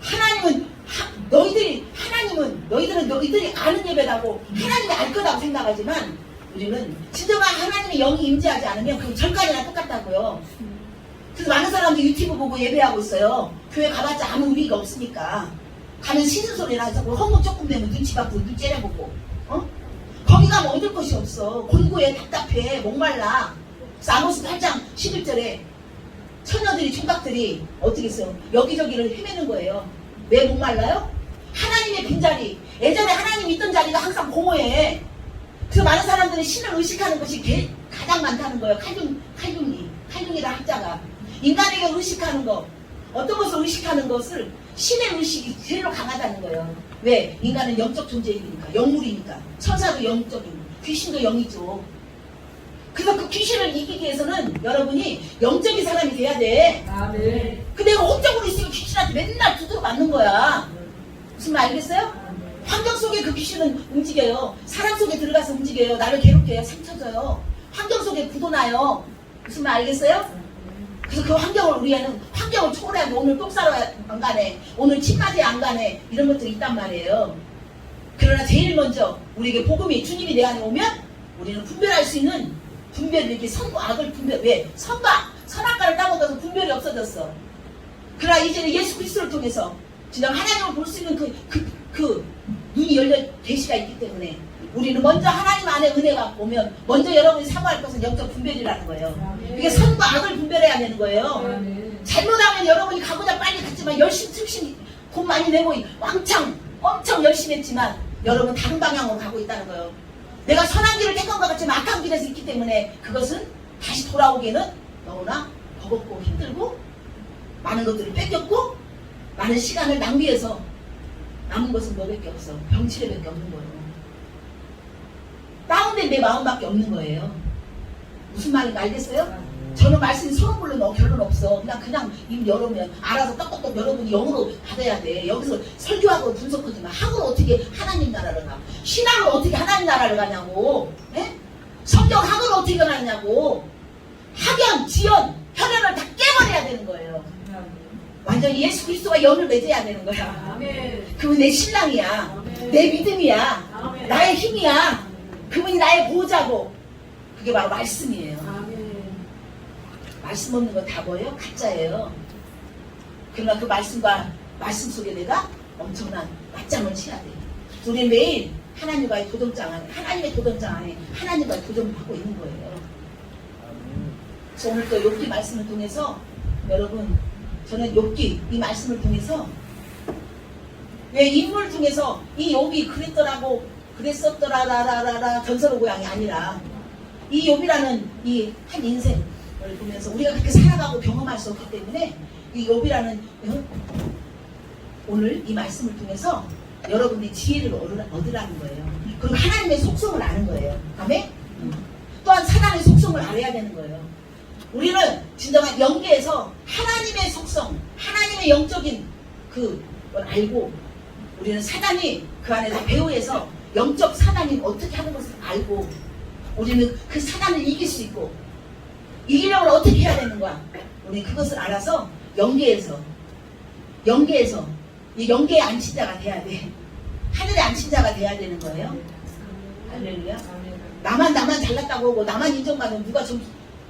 하나님은 하- 너희들이 하나님은 너희들은 너희들이 아는 예배라고 하나님이 알 거라고 생각하지만 우리는 진정한 하나님의 영이 임재하지 않으면 그 절간이나 똑같다고요. 그래서 많은 사람들이 유튜브 보고 예배하고 있어요. 교회 가봤자 아무 의미가 없으니까. 가면 신은 소리나 해서 헌금 조금 내면 눈치 받고 눈 째려보고. 어? 거기 가면 얻을 것이 없어. 골고에 답답해. 목말라. 아모스 8장 11절에 처녀들이 총각들이 어떻게 했어요? 여기저기를 헤매는 거예요. 왜 목말라요? 하나님의 빈자리. 예전에 하나님 있던 자리가 항상 공허해. 그래서 많은 사람들이 신을 의식하는 것이 개- 가장 많다는 거예요. 칼륨, 칼륨이. 칼륨이라 학자가. 인간에게 의식하는 것. 어떤 것을 의식하는 것을 신의 의식이 제일 강하다는 거예요. 왜? 인간은 영적 존재이니까. 영물이니까. 천사도 영적이고 귀신도 영이죠. 그래서 그 귀신을 이기기 위해서는 여러분이 영적인 사람이 돼야 돼. 아멘. 그 내가 업적으로 있으면 귀신한테 맨날 두드려 맞는 거야. 무슨 말 알겠어요? 환경 속에 그 귀신은 움직여요. 사람 속에 들어가서 움직여요. 나를 괴롭혀요. 상처 줘요. 환경 속에 굳어나요. 무슨 말 알겠어요? 그래서 그 환경을 우리는 환경을 초월해야 오늘 똥 싸러 안 가네. 오늘 침 맞이 안 가네. 이런 것들이 있단 말이에요. 그러나 제일 먼저 우리에게 복음이 주님이 내 안에 오면 우리는 분별할 수 있는 분별을 이렇게 선과 악을 분별 왜 선과 선악과를 따먹어서 분별이 없어졌어. 그러나 이제는 예수 그리스도를 통해서 진정 하나님을 볼 수 있는 그, 그, 그 눈이 열려 계시가 있기 때문에 우리는 먼저 하나님 안에 은혜가 오면 먼저 여러분이 사모할 것은 영적 분별이라는 거예요. 이게 선과 악을 분별해야 되는 거예요. 잘못하면 여러분이 가고자 빨리 갔지만 열심히 열심히 돈 많이 내고 왕창 엄청 열심히 했지만 여러분 다른 방향으로 가고 있다는 거예요. 내가 선한 길을 택한 것 같지만 악한 길에서 있기 때문에 그것은 다시 돌아오기에는 너무나 버겁고 힘들고 많은 것들을 뺏겼고 많은 시간을 낭비해서 남은 것은 뭐밖에 없어 병치레밖에 없는 거예요. 다운된 내 마음밖에 없는 거예요. 무슨 말인지 알겠어요? 저는 말씀이 너 결론 없어. 그냥 그냥 입 열으면 알아서 떡떡떡 여러분이 영으로 받아야 돼. 여기서 설교하고 분석하지 마. 학으로 어떻게 하나님 나라를 가? 신학으로 어떻게 하나님 나라를 가냐고. 예? 성경 학으로 어떻게 가냐고. 학연, 지연, 혈연을 다 깨버려야 되는 거예요. 완전히 예수 그리스도와 연을 맺어야 되는 거야. 그분이 내 신랑이야. 아멘. 내 믿음이야. 아멘. 나의 힘이야. 그분이 나의 보호자고. 그게 바로 말씀이에요. 말씀 없는 거다 뭐예요? 가짜예요. 그러나 그 말씀과 말씀 속에 내가 엄청난 맞짱을 쳐야 돼. 우리 매일 하나님과의 도전장 안에, 하나님의 도전장 안에 하나님과의 도전을 하고 있는 거예요. 그래서 오늘 또 욥기 말씀을 통해서 여러분 저는 욥기 이 말씀을 통해서 왜 인물을 통해서 이 욥이 그랬더라고 그랬었더라라라라 전설의 고향이 아니라 이 욥이라는 이 한 인생 을 보면서 우리가 그렇게 살아가고 경험할 수 없기 때문에 이 욥이라는 어? 오늘 이 말씀을 통해서 여러분들이 지혜를 얻으라- 얻으라는 거예요. 그리고 하나님의 속성을 아는 거예요. 아멘? 또한 사단의 속성을 알아야 되는 거예요. 우리는 진정한 영계에서 하나님의 속성, 하나님의 영적인 그걸 알고 우리는 사단이 그 안에서 배후에서 영적 사단이 어떻게 하는 것을 알고 우리는 그 사단을 이길 수 있고 이기려면 어떻게 해야 되는 거야? 우리 그것을 알아서 영계에서 영계에서 이 영계의 안친자가 돼야 돼. 하늘의 안친자가 돼야 되는 거예요. 할렐루야. 나만 나만 잘났다고 하고 나만 인정받으면 누가 점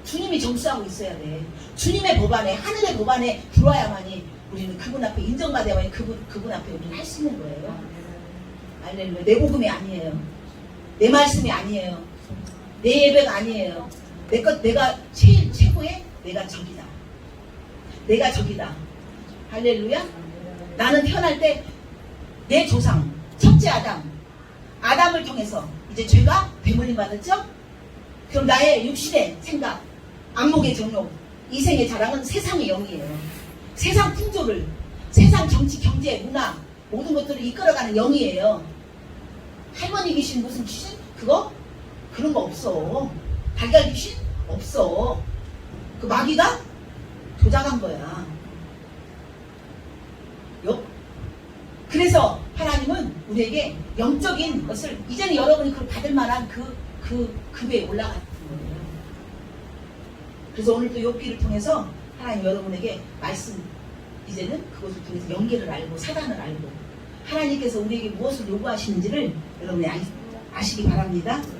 주님이 점수하고 있어야 돼. 주님의 법안에 하늘의 법안에 들어와야만이 우리는 그분 앞에 인정받아야만이 그분 그분 앞에 우리는 할 수 있는 거예요. 할렐루야. 내 복음이 아니에요. 내 말씀이 아니에요. 내 예배가 아니에요. 내 것 내가 제일 최고의 내가 적이다. 내가 적이다. 할렐루야. 나는 태어날 때 내 조상 첫째 아담 아담을 통해서 이제 죄가 배물림 받았죠? 그럼 나의 육신의 생각, 안목의 정욕, 이생의 자랑은 세상의 영이에요. 세상 풍조를, 세상 정치, 경제, 문화 모든 것들을 이끌어가는 영이에요. 할머니 귀신 무슨 귀신? 그거? 그런 거 없어. 달걀 귀신? 없어. 그 마귀가 조작한 거야. 요? 그래서 하나님은 우리에게 영적인 것을 이제는 여러분이 그걸 받을 만한 그, 그 급에 올라갔던 거예요. 그래서 오늘도 욥기를 통해서 하나님 여러분에게 말씀 이제는 그것을 통해서 연계를 알고 사단을 알고 하나님께서 우리에게 무엇을 요구하시는지를 여러분이 아, 아시기 바랍니다.